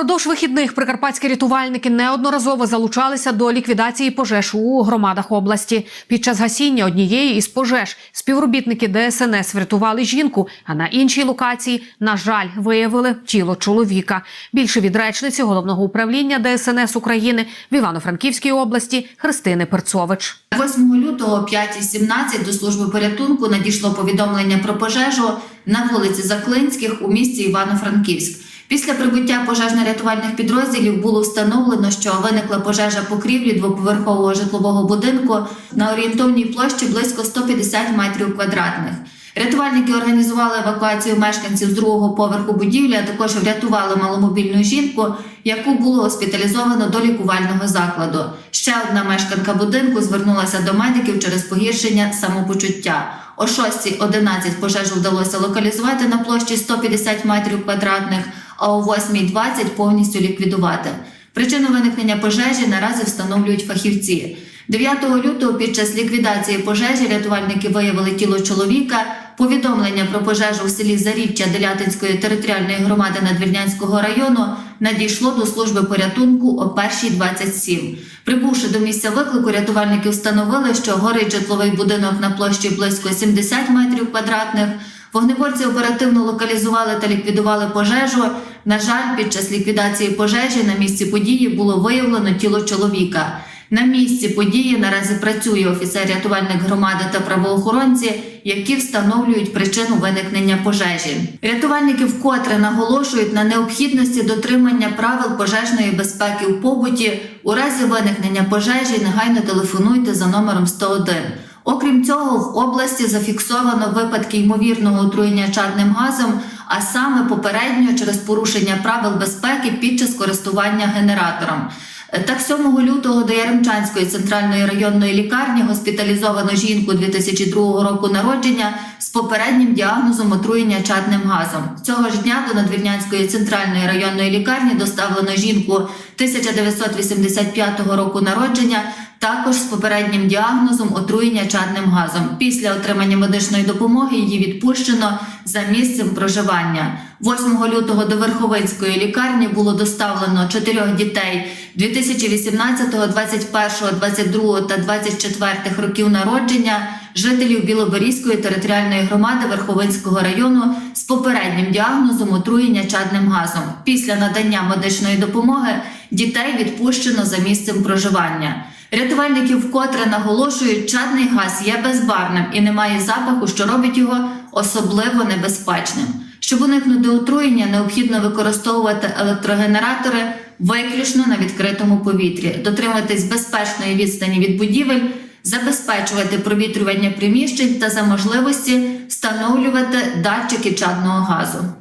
Впродовж вихідних прикарпатські рятувальники неодноразово залучалися до ліквідації пожеж у громадах області. Під час гасіння однієї із пожеж співробітники ДСНС врятували жінку, а на іншій локації, на жаль, виявили тіло чоловіка. Більше від речниці головного управління ДСНС України в Івано-Франківській області Христини Перцович. 8 лютого о 5.17 до служби порятунку надійшло повідомлення про пожежу на вулиці Заклинських у місті Івано-Франківськ. Після прибуття пожежно-рятувальних підрозділів було встановлено, що виникла пожежа покрівлі двоповерхового житлового будинку на орієнтовній площі близько 150 метрів квадратних. Рятувальники організували евакуацію мешканців з другого поверху будівлі, а також врятували маломобільну жінку, яку було госпіталізовано до лікувального закладу. Ще одна мешканка будинку звернулася до медиків через погіршення самопочуття. О 6.11 пожежу вдалося локалізувати на площі 150 метрів квадратних, а о 8.20 повністю ліквідувати. Причину виникнення пожежі наразі встановлюють фахівці. 9 лютого під час ліквідації пожежі рятувальники виявили тіло чоловіка. Повідомлення про пожежу в селі Заріччя Делятинської територіальної громади Надвірнянського району надійшло до служби порятунку о 1.27. Прибувши до місця виклику, рятувальники встановили, що горить житловий будинок на площі близько 70 метрів квадратних. Вогнеборці оперативно локалізували та ліквідували пожежу. На жаль, під час ліквідації пожежі на місці події було виявлено тіло чоловіка. На місці події наразі працює офіцер-рятувальник громади та правоохоронці, які встановлюють причину виникнення пожежі. Рятувальники вкотре наголошують на необхідності дотримання правил пожежної безпеки у побуті. У разі виникнення пожежі негайно телефонуйте за номером 101. Окрім цього, в області зафіксовано випадки ймовірного отруєння чадним газом, а саме попередньо через порушення правил безпеки під час користування генератором. Так, 7 лютого до Яремчанської центральної районної лікарні госпіталізовано жінку 2002 року народження з попереднім діагнозом отруєння чадним газом. Цього ж дня до Надвірнянської центральної районної лікарні доставлено жінку 1985 року народження, також з попереднім діагнозом отруєння чадним газом. Після отримання медичної допомоги її відпущено за місцем проживання. 8 лютого до Верховинської лікарні було доставлено чотирьох дітей 2018, 21, 22 та 24 років народження жителів Білоберізької територіальної громади Верховинського району з попереднім діагнозом отруєння чадним газом. Після надання медичної допомоги дітей відпущено за місцем проживання. Рятувальники вкотре наголошують, чадний газ є безбарним і не має запаху, що робить його особливо небезпечним. Щоб уникнути отруєння, необхідно використовувати електрогенератори виключно на відкритому повітрі, дотримуватись безпечної відстані від будівель, забезпечувати провітрювання приміщень та за можливості встановлювати датчики чадного газу.